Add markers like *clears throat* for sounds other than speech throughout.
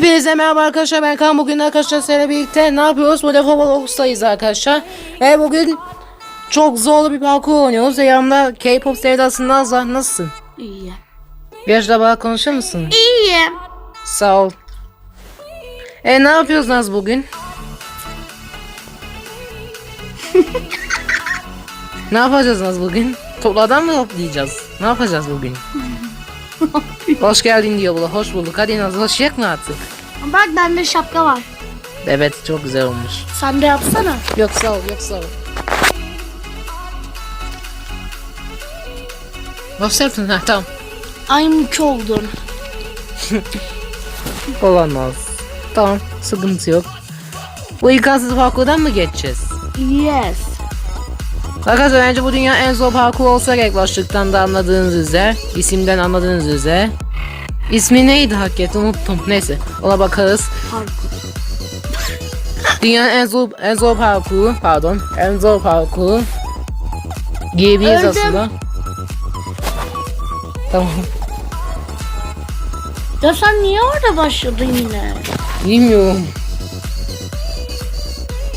Hepinize merhaba arkadaşlar ben Kaan bugün arkadaşlar sizlerle birlikte ne yapıyoruz? Bu defa Roblox'tayız arkadaşlar Ve bugün çok zorlu bir parkur oynuyoruz ve yanımda K-pop sevdası Naz var nasılsın? İyi. Biraz da bana konuşur musun? İyiyim. Sağ ol E ne yapıyoruz Naz bugün? *laughs* ne yapacağız Naz bugün? Topladan mı toplayacağız? Ne yapacağız bugün? *laughs* *laughs* Hoş geldin da. Hoş bulduk. Hadi Naz hoşayak mı artık? Bak bende şapka var. Evet çok güzel olmuş. Sen de yapsana. Yok sağ ol, yok sağ ol. Nasıl yaptın? Ha tamam. I'm oldun. *laughs* Olamaz. Tamam, sıkıntı yok. Bu imkansız parkurdan mı geçeceğiz? Yes. Arkadaşlar bence bu dünya en zor parkur olsa gerek başlıktan da anladığınız üzere. isimden anladığınız üzere. İsmi neydi hakikaten unuttum. Neyse ona bakarız. Dünyanın en zor en zor parkuru pardon en zor parkuru giyebiliriz Öldüm. aslında. Tamam. Ya sen niye orada başladın yine? Bilmiyorum.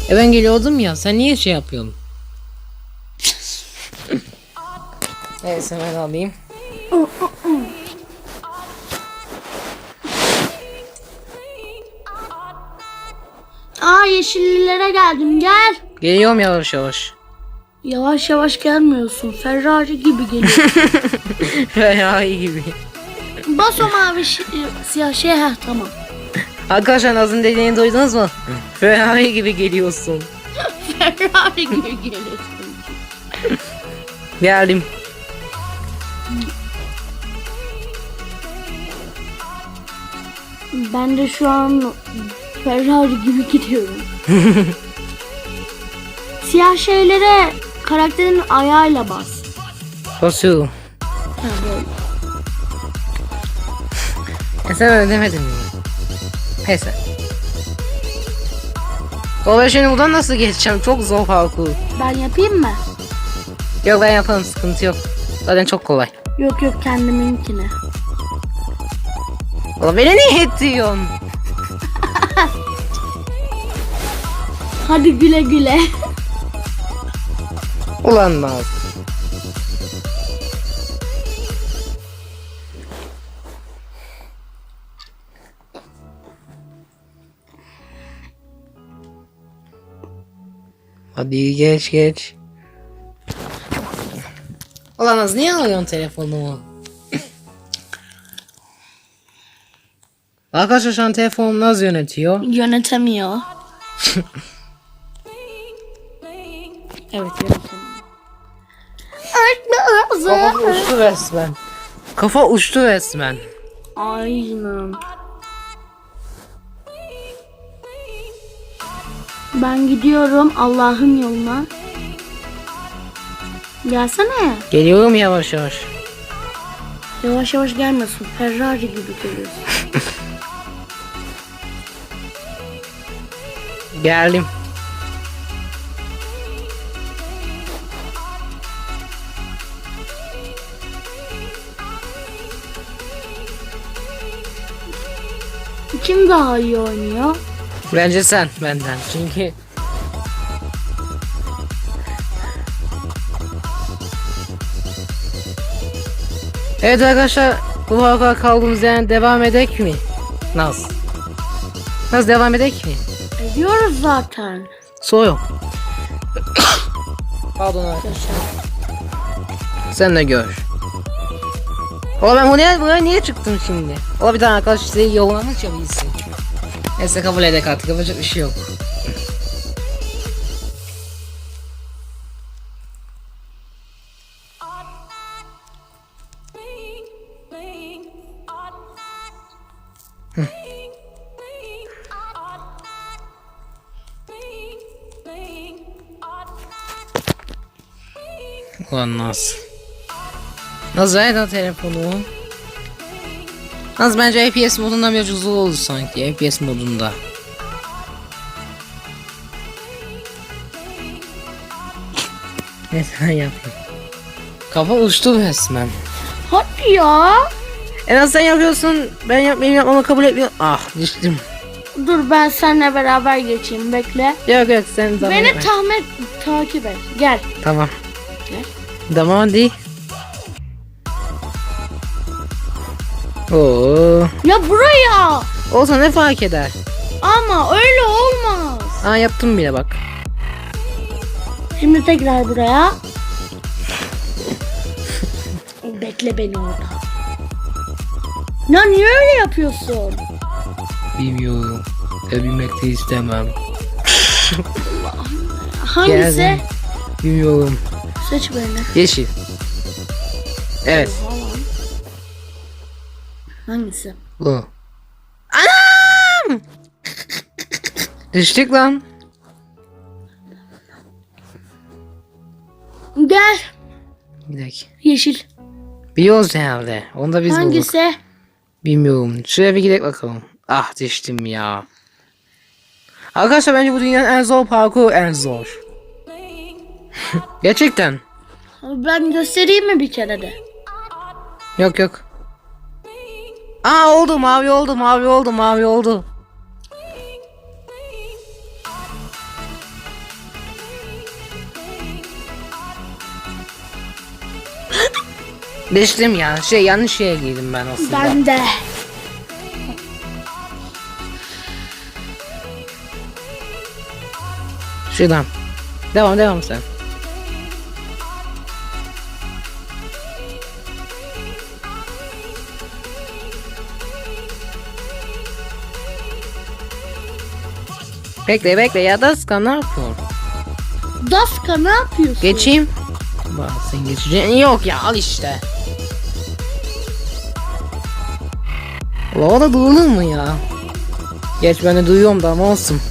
E ben geliyordum ya. Sen niye şey yapıyorsun? Neyse ben alayım. Aa yeşillilere geldim gel. Geliyorum yavaş yavaş. Yavaş yavaş gelmiyorsun. Ferrari gibi geliyor. *laughs* İyi gibi. Bas o mavi şi- siyah şey heh tamam. Arkadaşlar Naz'ın dediğini duydunuz mu? Ferrari gibi geliyorsun. *laughs* Ferrari gibi geliyorsun. Geldim. Ben de şu an Ferrari gibi gidiyorum. *laughs* siyah şeylere karakterin ayağıyla bas. Basıyorum. Ha, böyle. *laughs* E sen öyle demedin mi? Neyse. Baba şimdi buradan nasıl geçeceğim? Çok zor parkur. Ben yapayım mı? Yok ben yaparım sıkıntı yok. Zaten çok kolay. Yok yok kendiminkine. Oğlum beni niye ediyorsun? Hadi güle güle. Ulan Naz. Hadi geç geç. Ulan Naz niye alıyorsun telefonumu? Arkadaşlar şu an telefonumu Naz yönetiyor. Yönetemiyor. *laughs* evet yönetemiyor. Kafa uçtu resmen. Kafa uçtu resmen. Aynen. Ben gidiyorum Allah'ın yoluna. Gelsene. Geliyorum yavaş yavaş. Yavaş yavaş gelmiyorsun. Ferrari gibi geliyorsun. *laughs* Geldim. Kim daha iyi oynuyor? Bence sen benden. Çünkü Evet arkadaşlar bu hafta kaldığımız yerden devam edek mi? Naz. Naz devam edek mi? Ediyoruz zaten. Yok. Pardon arkadaşlar. Sen de gör. Ola ben buraya, buraya niye çıktım şimdi? Ola bir tane arkadaş size yollamış ya bilsin. Neyse kabul edek artık yapacak bir şey yok. Naz. Naz ver lan telefonu. Naz bence APS modundan biraz uzun oldu sanki. APS modunda. Neyse ben yapayım. Kafa uçtu resmen. Hadi ya. En az sen yapıyorsun. Ben yap benim yapmamı kabul etmiyor. Ah düştüm. Dur ben seninle beraber geçeyim bekle. Yok yok sen zaman Beni tahmin takip et. Gel. Tamam. Gel. Tamam hadi. Oo. Ya buraya. Olsa ne fark eder? Ama öyle olmaz. Aa yaptım bile bak. Şimdi tekrar buraya. *laughs* Bekle beni orada. Ya niye öyle yapıyorsun? Bilmiyorum. Bilmek de istemem. Hangisi? Geldim. Bilmiyorum. Seç beni. Yeşil. Evet. Hangisi? Bu. Anam! Düştük lan. Gel. Dakika. Yeşil. Biliyoruz herhalde. Onu da biz bulduk. Hangisi? Bilmiyorum. Şuraya bir gidelim bakalım. Ah düştüm ya. Arkadaşlar bence bu dünyanın en zor parkuru en zor. Gerçekten. Ben göstereyim mi bir kere de? Yok yok. Aa oldu mavi oldu mavi oldu mavi oldu. Düştüm ya. Şey yanlış şeye girdim ben aslında. Ben de. Şuradan. Devam devam sen. Bekle bekle ya Daska ne yapıyor? Daska ne yapıyorsun? Geçeyim. Bak sen geçeceksin. Yok ya al işte. Ulan o da duyulur mu ya? Geç ben de duyuyorum da ama olsun.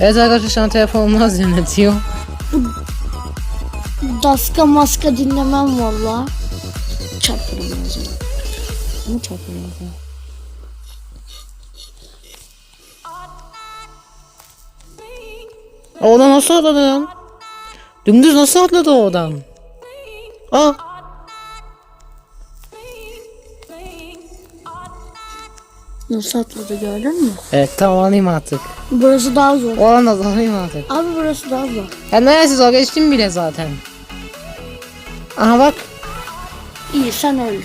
Evet arkadaşlar şu an telefonum naz yönetiyor. Daska maska dinlemem valla. Çarparım ağzına. Ama çarparım ağzına. Oradan nasıl atladı lan? Dümdüz nasıl atladı oradan? Aa. Nasıl atladı gördün mü? Evet tamam alayım artık. Burası daha zor. Oradan da alayım artık. Abi burası daha zor. Ya neresi zor geçtim bile zaten. Aha bak. İyi sen öl.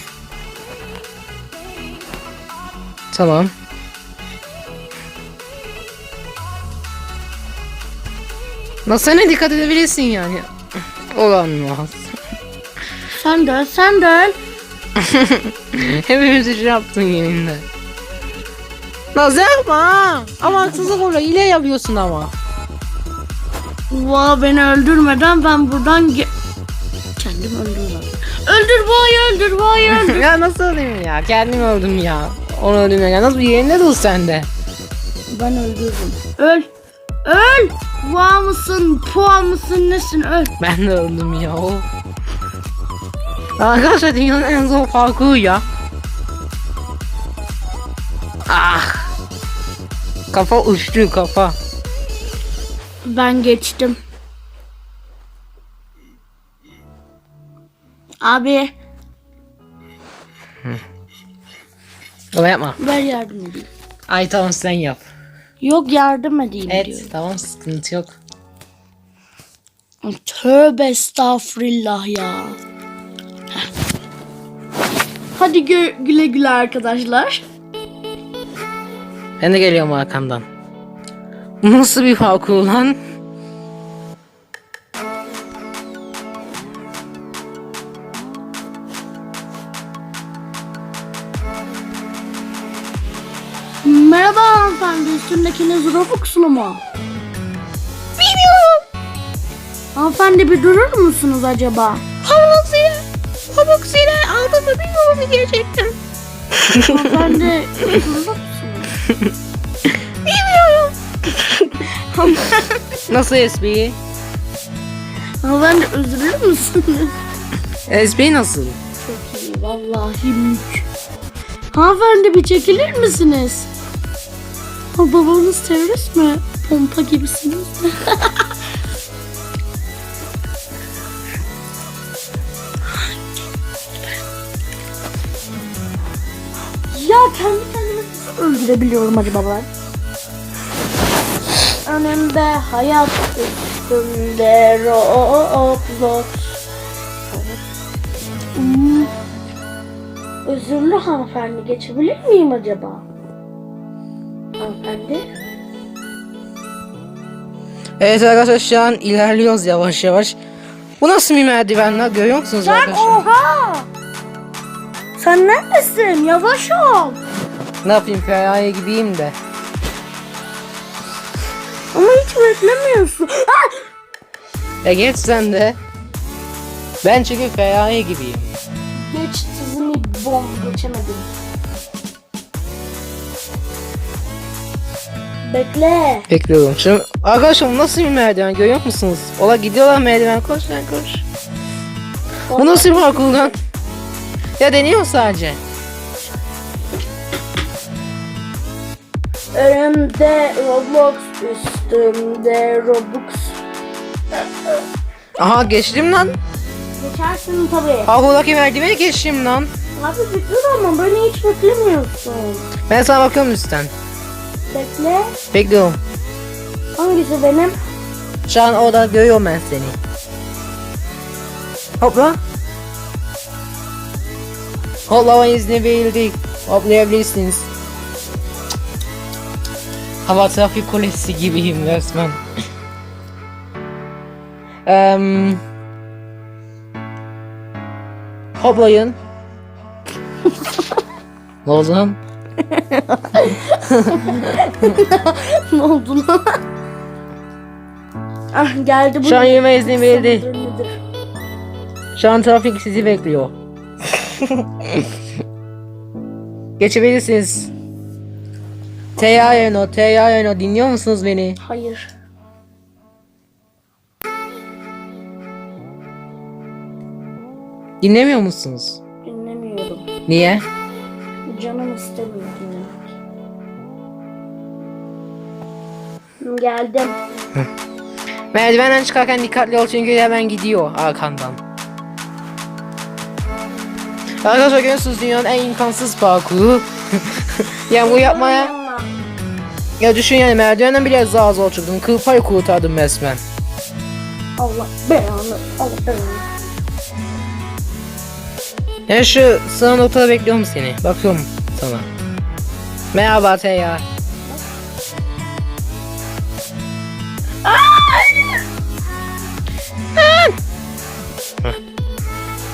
Tamam. Nasıl ne dikkat edebilirsin yani. Olamaz. Sen de öl, sen de öl. *laughs* Hepimiz şey yaptın yerinde. Naz yapma. Ama haksızlık oluyor. Hile yapıyorsun ama. Vaa beni öldürmeden ben buradan Öldür vay öldür vay *laughs* öldür. ya nasıl öldüm ya? Kendim öldüm ya. Onu öldüm ya. Nasıl bir yerinde dur sen de. ben öldürdüm. Öl. Öl. Vaa mısın? Pua mısın? Nesin? Öl. Ben de öldüm ya. Arkadaşlar dünyanın en zor parkuru ya. Ah. Kafa uçtu kafa. Ben geçtim. Abi Öyle yapma. ver yardım edeyim. Ay tamam sen yap. Yok yardım edeyim Evet diyorum. tamam sıkıntı yok. Tövbe estağfurullah ya. Heh. Hadi gü- güle güle arkadaşlar. Ben de geliyorum arkandan. Nasıl bir parkur lan? Üstündekiniz Robux'lu mu? Bilmiyorum. Hanımefendi bir durur musunuz acaba? Havluksuyla. Havluksuyla aldım mı bilmiyorum diyecektim. Hanımefendi durur musunuz? Bilmiyorum. Nasıl espri? Hanımefendi üzülür müsünüz? Espri nasıl? Çok iyi vallahi mük. Hanımefendi bir çekilir misiniz? Ama babanız terörist mi? Pompa gibisiniz. *laughs* ya kendi kendimi öldürebiliyorum acaba ben? Önümde hayat üstümde Roblox. Hmm. Özürlü hanımefendi geçebilir miyim acaba? Hanımefendi? Evet arkadaşlar şu an ilerliyoruz yavaş yavaş. Bu nasıl bir merdiven lan görüyor musunuz Sen arkadaşlar? oha! Sen neredesin? Yavaş ol. Ne yapayım Ferrari gibiyim de. Ama hiç beklemiyorsun. Ah! Ya geç sen de. Ben çünkü Ferrari gibiyim. Geç tızını bom geçemedim. Bekle. Bekliyorum. Şimdi arkadaşlar nasıl bir merdiven görüyor musunuz? Ola gidiyorlar merdiven koş lan koş. Bu nasıl bir parkur lan? Ya deniyor sadece. Önümde Roblox, üstümde Robux. Aha geçtim lan. Geçersin tabii. Parkurdaki merdiveni geçtim lan. Abi bekliyorum ama beni hiç beklemiyorsun. Ben sana bakıyorum üstten. Bekle. Bekliyorum. Hangisi benim? Şu an orada görüyorum ben seni. Hopla. Hoplama izni verildi. Hoplayabilirsiniz. Hava trafik kulesi gibiyim resmen. *clears throat* Eee Hoplayın. *laughs* ne oldu lan? *laughs* ne oldu lan? ah geldi bu. Şu an yürüme izni verildi. Şu an trafik sizi bekliyor. *laughs* Geçebilirsiniz. T.A.N.O. T.A.N.O. dinliyor musunuz beni? Hayır. Dinlemiyor musunuz? Dinlemiyorum. Niye? Canım istemiyor. Hı, Geldim. Merdivenden çıkarken dikkatli ol çünkü hemen gidiyor arkandan. Arkadaşlar görüyorsunuz dünyanın en imkansız parkuru. *laughs* yani bu yapmaya... Ya düşün yani merdivenden bile daha zor çıktım. Kıl payı kurtardım resmen. Allah belanı. Allah belanı. Yani şu sıra noktada bekliyorum seni. Bakıyorum sana. Merhaba Teya.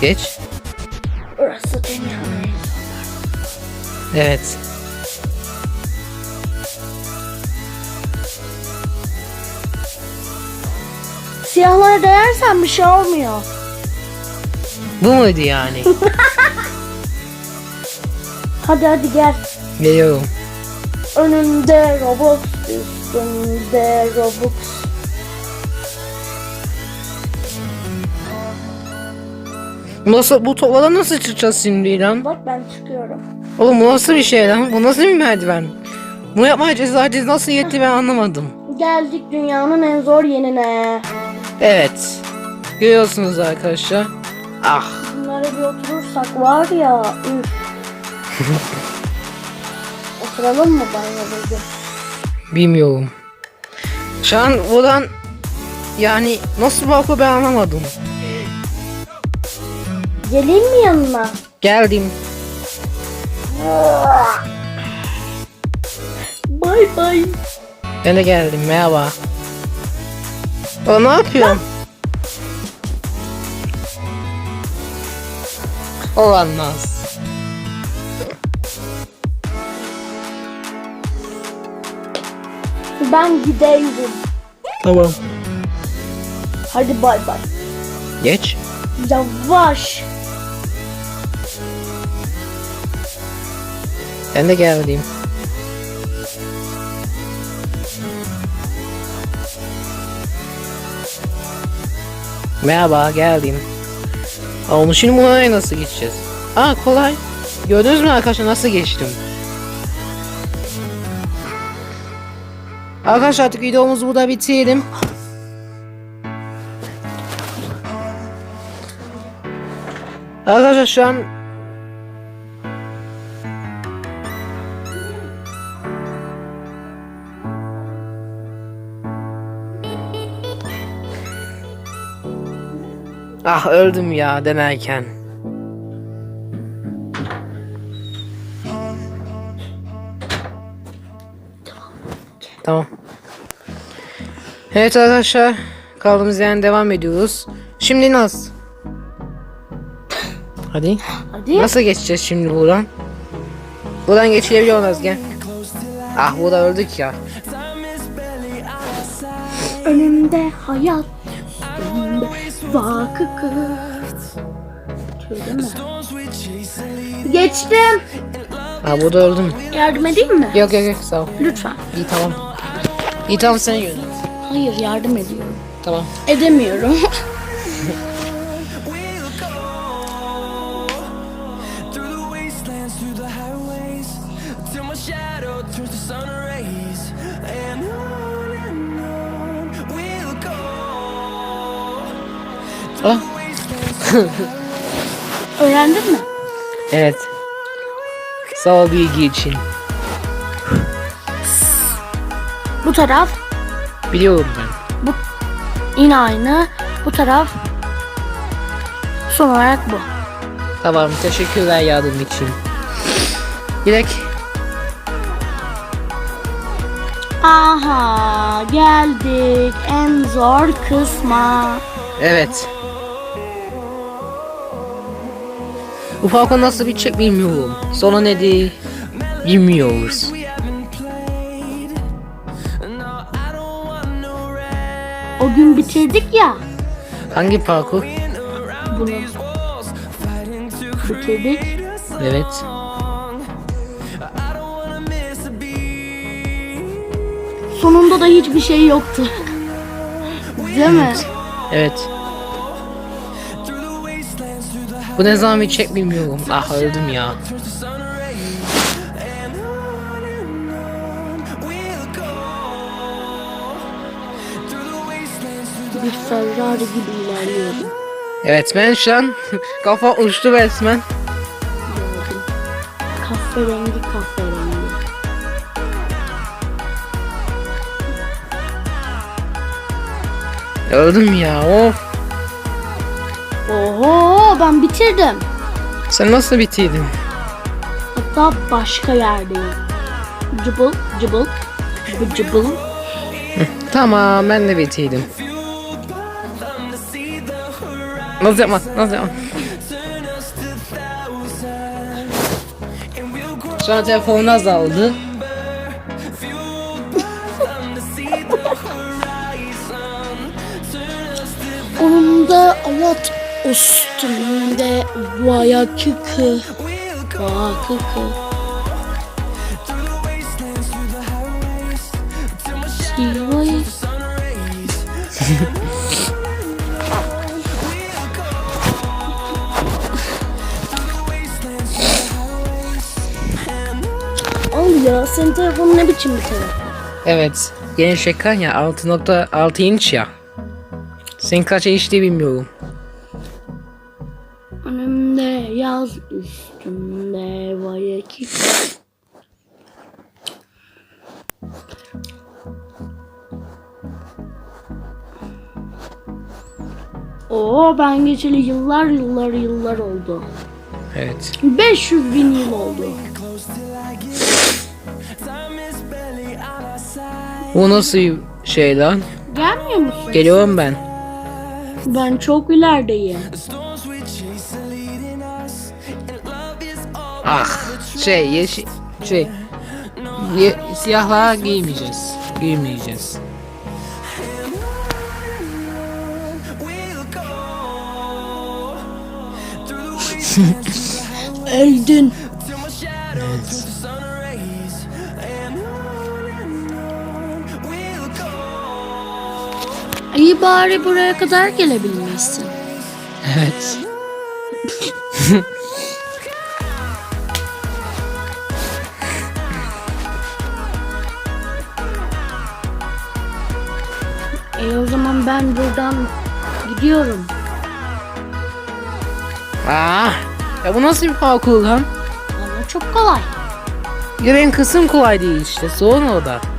Geç. Burası dünyanın. Evet. Siyahlara değersen bir şey olmuyor. Bu muydu yani? *laughs* Hadi hadi gel. Geliyorum. Önümde Robux, üstümde Robux. Nasıl bu toplada nasıl çıkacağız şimdi lan? Bak ben çıkıyorum. Oğlum bu nasıl bir şey lan? Bu nasıl bir merdiven? Bunu yapmaya cesaretiniz nasıl yetti ben anlamadım. Geldik dünyanın en zor yenine. Evet. Görüyorsunuz arkadaşlar. Ah. Bunlara bir oturursak var ya. Üf. Oturalım mı banyoda? bir? Bilmiyorum. Şu an buradan yani nasıl bakıyor ben anlamadım. Geleyim mi yanına? Geldim. Bay bay. Ben de geldim. Merhaba. O ne yapıyorsun? Olamaz. Ben gideyim. Tamam. Hadi bay bay. Geç. Yavaş. Ben de geldim. Merhaba geldim. Aa, onu şimdi buraya nasıl geçeceğiz? Aa kolay. Gördünüz mü arkadaşlar nasıl geçtim? Arkadaşlar artık videomuzu burada bitirelim. Arkadaşlar şu an Ah öldüm ya denerken. Tamam. Evet arkadaşlar kaldığımız yerden devam ediyoruz. Şimdi nasıl? Hadi. Hadi. Nasıl geçeceğiz şimdi buradan? Buradan geçilebiliyor muyuz gel. Ah burada öldük ya. Önümde hayat. Önümde vakıkı. Şöyle mi? Geçtim. Ah burada öldüm. Yardım edeyim mi? Yok yok yok sağ ol. Lütfen. İyi tamam. İyi tamam sen yönet. Hayır yardım ediyorum. Tamam. Edemiyorum. *laughs* Ah. *laughs* Öğrendin mi? Evet. Sağ ol bilgi için. Bu taraf Biliyorum ben. bu yine aynı. Bu taraf son olarak bu. Tamam teşekkürler yardım için. Dilek. Aha geldik en zor kısma. Evet. Bu Falcon nasıl bitecek bilmiyorum. Sonu nedir bilmiyoruz. Bitirdik ya Hangi parkur? bunu. Bitirdik. Evet. Sonunda da hiçbir şey yoktu. Değil mi? Evet. Bu ne zaman bitecek bilmiyorum. Ah öldüm ya. Ferrari gibi ilerliyordum. Evet ben şu an kafa uçtu resmen. Kahverengi kahverengi. Öldüm ya of. Oho ben bitirdim. Sen nasıl bitirdin? Hatta başka yerdeyim. Cıbıl cıbıl cıbıl cıbıl. Tamam ben de bitirdim. Nasıl yapma? Nasıl yapma? Şu an telefonun azaldı. Onunda avat üstünde vayakıkı. Vakıkı. Sivay. Ya senin telefonun ne biçim bir telefon? Evet. Yeni ekran ya 6.6 inç ya. Senin kaç inç bilmiyorum. Önümde yaz üstümde vayakıkı. Oo ben geçeli yıllar yıllar yıllar oldu. Evet. 500 bin yıl oldu. Bu nasıl şey lan? Gelmiyor musun? Geliyorum ben. Ben çok ilerideyim. Ah şey yeşil şey ye, siyahlar giymeyeceğiz. Giymeyeceğiz. Öldün. İyi bari buraya kadar gelebilmişsin. Evet. *laughs* E o zaman ben buradan gidiyorum. Ah. Ya bu nasıl bir parkur lan? Ama çok kolay. Benim kısım kolay değil işte. Sorun o da.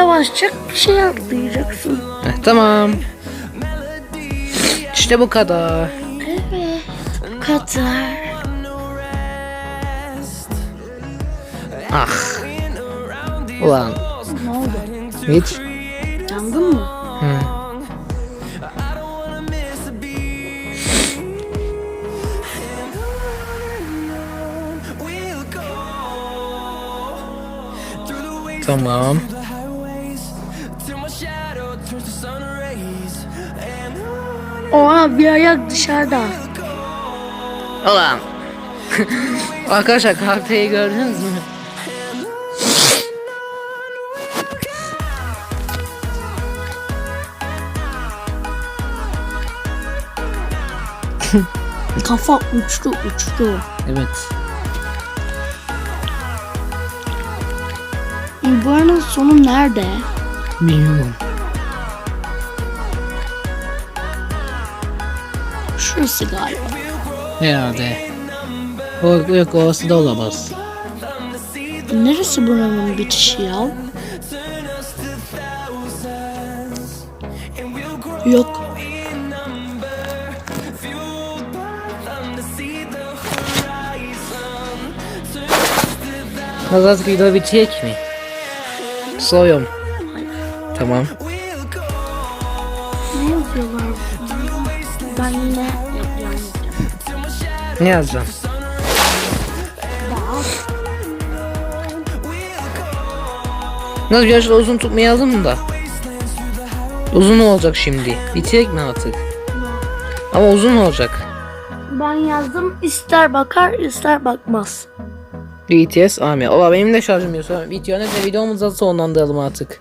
Yavaşça şey atlayacaksın. Heh, tamam. İşte bu kadar. Evet. Kadar. Ah. Ulan. Ne oldu? Hiç. Yandın mı? Hı. Tamam. Oha bir ayak dışarıda. Ulan. *laughs* Arkadaşlar karakteri gördünüz mü? *laughs* Kafa uçtu uçtu. Evet. Arada sonu nerede? Bilmiyorum. Şurası galiba. Herhalde. O, yok orası da olamaz. Neresi buranın bitişi ya? Yok. Nazat video bitecek mi? Soruyorum. Tamam. Ne yazacaksın? Nasıl biraz uzun tutmayalım da. Uzun olacak şimdi. Bitirek mi artık? Ama uzun olacak. Ben yazdım ister bakar ister bakmaz. BTS Ami. Ola benim de şarjım yok. Video ne de videomuzu sonlandıralım artık.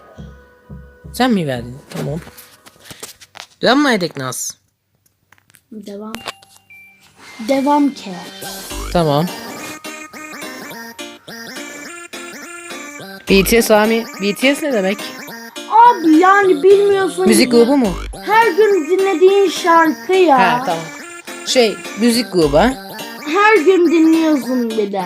Sen mi verdin? Tamam. Devam mı edek Naz? Devam. Devam ke. Tamam. BTS Ami. BTS ne demek? Abi yani bilmiyorsun. Müzik grubu mu? Her gün dinlediğin şarkı ya. Ha tamam. Şey müzik grubu ha? Her gün dinliyorsun bir de.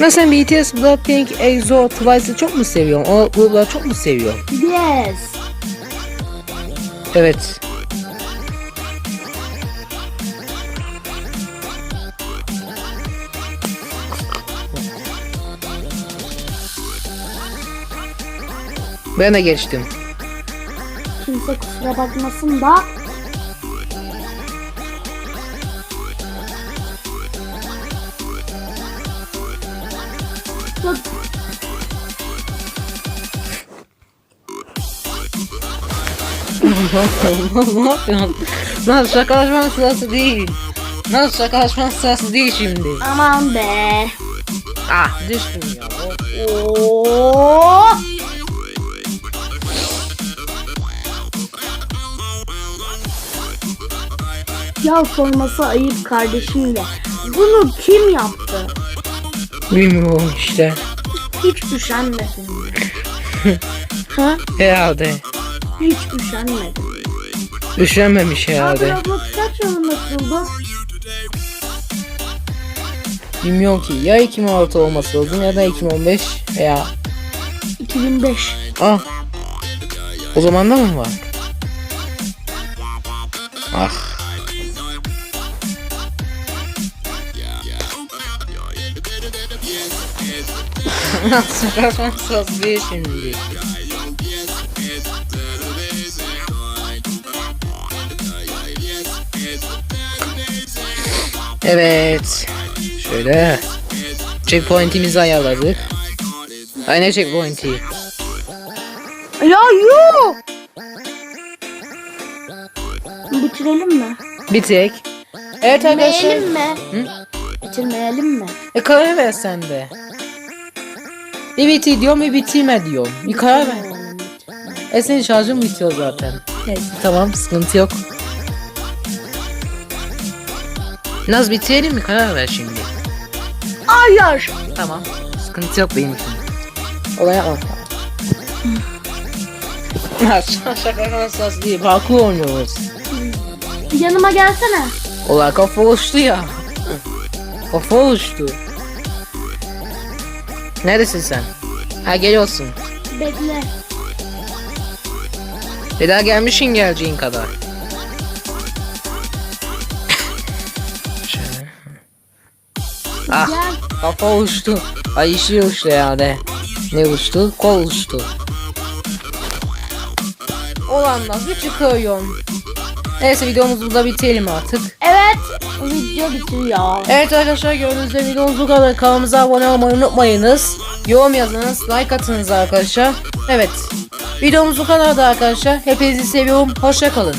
Nasıl sen BTS, Blackpink, EXO, Twice'ı çok mu seviyorsun? O grupları çok mu seviyorsun? Yes. Evet. Ben de geçtim. Kimse kusura bakmasın da. Çok *laughs* ne yapıyorsun? Nasıl şakalaşmanın sırası değil. Nasıl şakalaşmanın sırası değil şimdi. aman be. Ah düştüm ya. Oo. Ya sorması ayıp kardeşim de. Bunu kim yaptı? Bilmiyorum işte. Hiç üşenmedin mi? *laughs* ha? Herhalde. Hiç üşenmedin. Üşenmemiş Abi herhalde. Roblox kaç yılında kuruldu? Bilmiyorum ki. Ya 2016 olması lazım ya da 2015 veya 2005. Ah. O zaman da mı var? Evet. Şöyle. Checkpoint'imizi ayarladık. Ay ne checkpoint'i? Ya yok. Bitirelim mi? Bir tek. Evet arkadaşlar. Bitirmeyelim mi? Hı? Bitirmeyelim mi? E karar ver sen de. Bitir diyorum bir bitirme diyorum. Bir karar ver. E senin şarjın bitiyor zaten. Neyse tamam sıkıntı yok. Naz bitirelim mi karar ver şimdi. Hayır. Tamam. Sıkıntı yok benim için. Olay yapma. Naz şaka nasıl değil. Parkur oynuyoruz. Yanıma gelsene. Olay kafa oluştu ya. Kafa oluştu. Neredesin sen? Ha geliyorsun. Bekle. Bir daha gelmişsin geleceğin kadar. Ah kafa uçtu. Ay işi uçtu ya de. Ne uçtu? Kol uçtu. Ulan nasıl çıkıyorsun? Neyse videomuzu burada bitirelim artık. Evet. Video bitiyor. Evet arkadaşlar gördüğünüz gibi videomuz bu kadar. Kanalımıza abone olmayı unutmayınız. Yorum yazınız, like atınız arkadaşlar. Evet. Videomuz bu kadardı arkadaşlar. Hepinizi seviyorum. Hoşça kalın.